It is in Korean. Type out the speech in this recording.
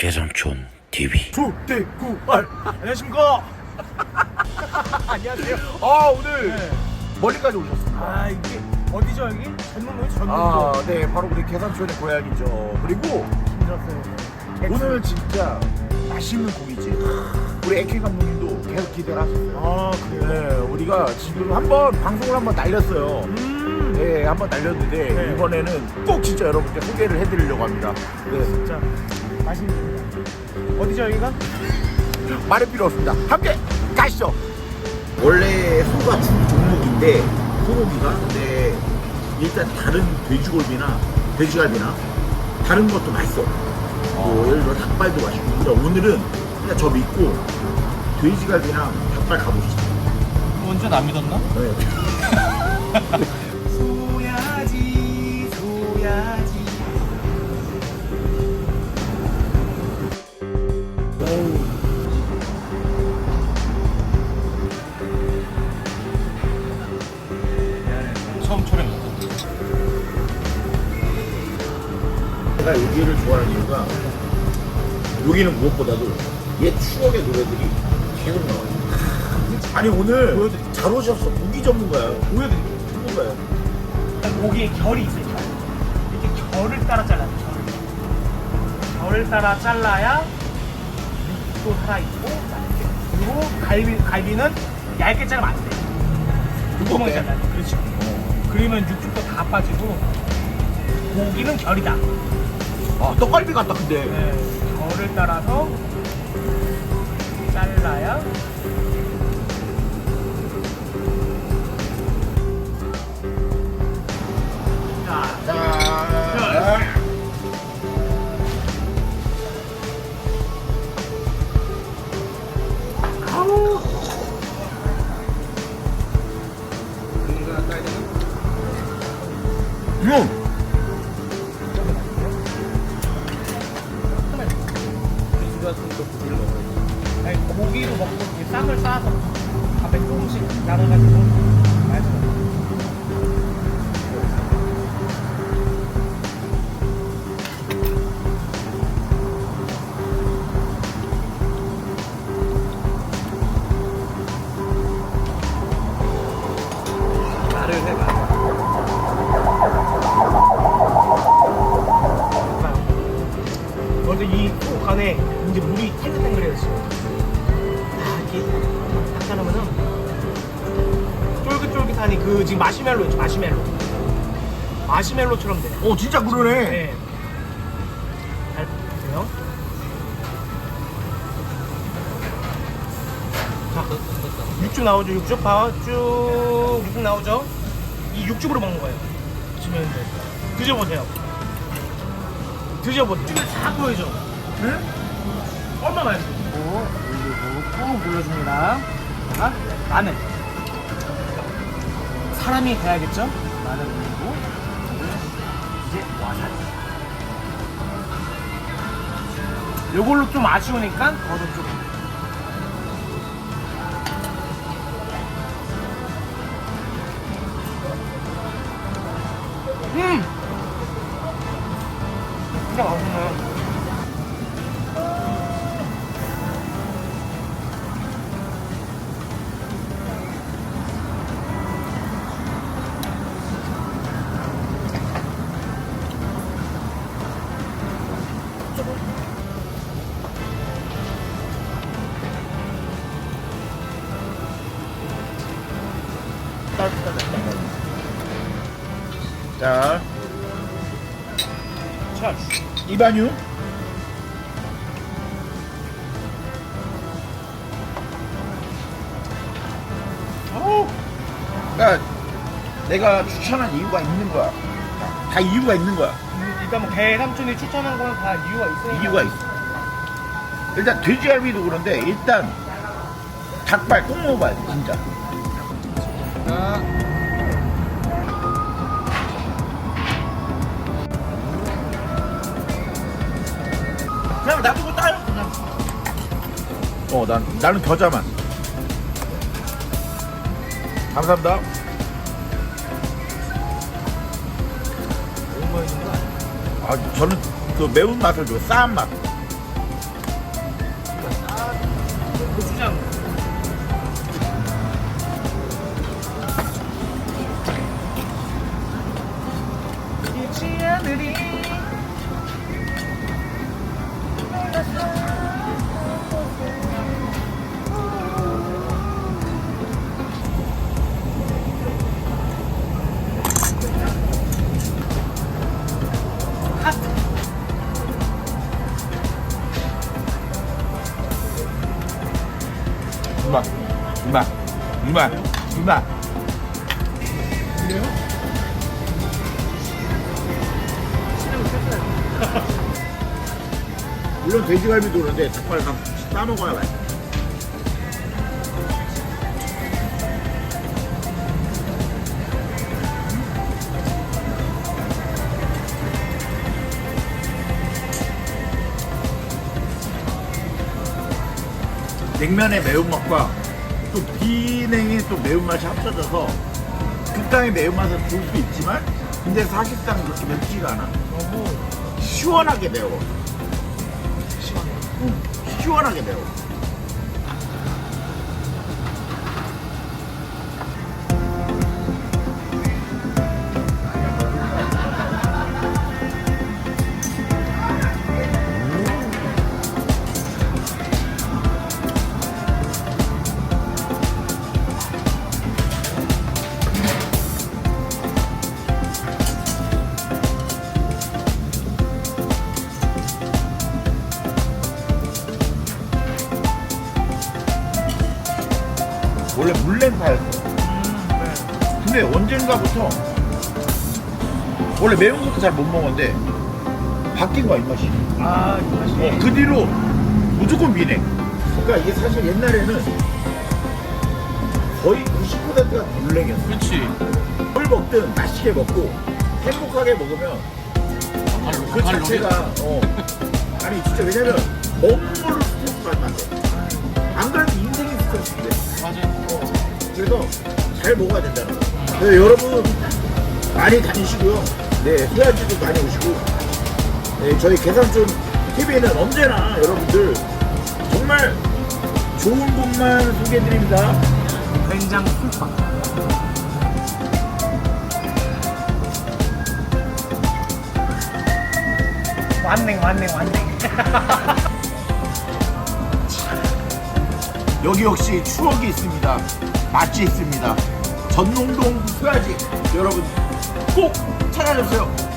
개삼촌 TV 조대구알. 안녕하십니까. 안녕하세요. 아 오늘 네. 멀리까지 오셨습니다. 아 이게 어디죠 여기? 전문로? 전문로 아네 바로 우리 계산촌의 고향이죠. 그리고 힘들었어요. 오늘 진짜 맛있는 고기지. 우리 에케 감독님도 계속 기대를 하셨어요. 아 그래요? 네 우리가 지금 한번 방송을 한번 날렸어요. 음. 네 한번 날렸는데 네. 이번에는 꼭 진짜 여러분께 소개를 해드리려고 합니다. 네. 진짜 맛있는 어디죠 여기가? 말할 필요 없습니다 함께 가시죠 원래 소가 주 종목인데 소고기가 근데 일단 다른 돼지골비나 돼지갈비나 다른 것도 맛있어. 뭐 예를 들어 닭발도 맛있고 근데 오늘은 그냥 저 믿고 돼지갈비랑 닭발 가보시죠. 완전 안 믿었나? 네. 여기는 무엇보다도 옛 추억의 노래들이 계속 나와요. 아니 오늘 잘 오셨어. 고기 전문가야. 보여드릴게요 전문가야. 고기에 결이 있어요. 결. 이렇게 결을 따라 잘라요. 결을. 결을 따라 잘라야 육도 살아 있고 그리고 갈비 갈비는 얇게 자르면 안 돼. 두꺼운 잘라야 돼. 그렇죠. 그러면 육즙도 다 빠지고 고기는 결이다. 아 떡갈비 같다 근데 네, 결을 따라 아니, 고기로 먹고 쌈을 싸서 밥에 조금씩 나눠가지고 맛있어. 이제 물이 탱글탱글해졌어. 아, 이게 딱 하면은 쫄깃쫄깃하니 그 지금 마시멜로 있죠, 마시멜로. 마시멜로처럼 돼. 오 진짜 그러네 네. 잘 보세요. 자, 육즙 나오죠, 육즙 봐. 쭉 육즙 나오죠. 이 육즙으로 먹는 거예요. 드시면 이제 드셔보세요. 드셔보세요. 육즙을 다 보여줘. 응? 얼마나 맛있어. 올리고 꾹 올려줍니다. 자, 마늘. 사람이 돼야겠죠? 마늘 올리고 이제 와사비. 요걸로 좀 아쉬우니까 더더 좀. 음! 자. 자, 이반유. 어우, 그러니까 내가 추천한 이유가 있는 거야. 다 이유가 있는 거야. 일단 뭐 개삼촌이 추천한 거는 다 이유가 있어요. 이유가 있어. 일단 돼지갈비도 그런데 일단 닭발 꼭 먹어봐야 돼 진짜 그냥 놔두고 따요. 그냥. 어, 난, 나는 겨자만. 감사합니다. 아, 저는 그 매운 맛을 줘, 싸한 맛. 이마, 이마, 이마, 이마. 그래요? 물론 돼지갈비도 그런데 닭발랑 싸먹어야 맛있어. 냉면의 매운맛과 또 비냉의 또 매운맛이 합쳐져서 극강의 매운맛을 줄 수 있지만 근데 사실상 그렇게 맵지가 않아. 너무 시원하게 매워. 시원해요. 응, 시원하게 매워 원래 물냉파였어 음, 네. 근데 언젠가부터 원래 매운 것도 잘 못 먹었는데 바뀐 거야 입맛이 아, 이 맛이. 어, 그 뒤로 무조건 비냉 그러니까 이게 사실 옛날에는 거의 90%가 물냉이었어 그렇지. 뭘 먹든 맛있게 먹고 행복하게 먹으면 그 자체가 어 아니 진짜 왜냐면 먹는 걸로 잘 먹어야 된다는 거. 네, 여러분 많이 다니시고요. 네, 후야지도 많이 오시고. 네, 저희 계산촌 TV는 언제나 여러분들 정말 좋은 곳만 소개해드립니다. 된장 풀빵. 완냉, 완냉, 완냉. 여기 역시 추억이 있습니다. 맛이 있습니다. 전농동 후야지 여러분 꼭 찾아주세요.